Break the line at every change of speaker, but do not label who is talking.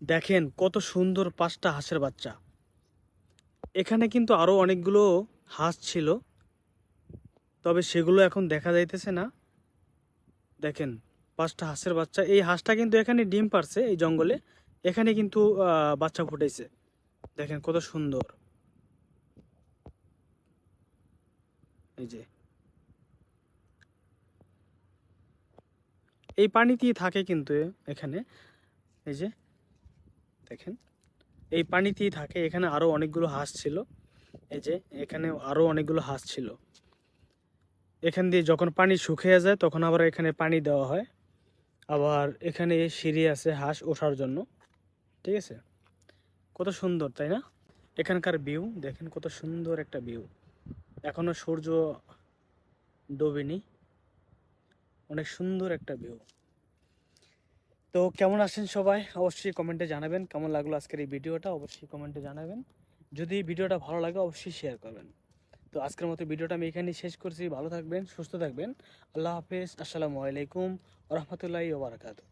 দেখেন কত সুন্দর পাঁচটা হাঁসের বাচ্চা। এখানে কিন্তু আরও অনেকগুলো হাঁস ছিল, তবে সেগুলো এখন দেখা যাইতেছে না। দেখেন, পাঁচটা হাঁসের বাচ্চা। এই হাঁসটা কিন্তু এখানে ডিম পারছে এই জঙ্গলে। এখানে কিন্তু বাচ্চা ফুটেছে দেখেন কত সুন্দর। এই যে। এই পানিতেই থাকে কিন্তু এখানে। এই যে। দেখেন। এই পানিতেই থাকে। এখানে আরও অনেকগুলো হাঁস ছিল। এই যে এখানে আরও অনেকগুলো হাঁস ছিল। এখান দিয়ে যখন পানি শুকিয়ে যায়, তখন আবার এখানে পানি দেওয়া হয়। আবার এখানে সিঁড়ি আছে হাঁস ওঠার জন্য। ঠিক আছে? কত সুন্দর, তাই না? এখানকার ভিউ দেখেন কত সুন্দর একটা ভিউ এখনও সূর্য ডোবেনি। অনেক সুন্দর একটা ভিউ তো কেমন আছেন সবাই? অবশ্যই কমেন্টে জানাবেন। কেমন লাগল আজকের এই ভিডিওটা? অবশ্যই কমেন্টে জানাবেন। যদি ভিডিওটা ভালো লাগে, অবশ্যই শেয়ার করবেন। তো আজকের মতো ভিডিওটা আমি এখানেই শেষ করছি। ভালো থাকবেন, সুস্থ থাকবেন। আল্লাহ হাফেজ। আসসালামু আলাইকুম রহমতুল্লাহ ওবরাকাতু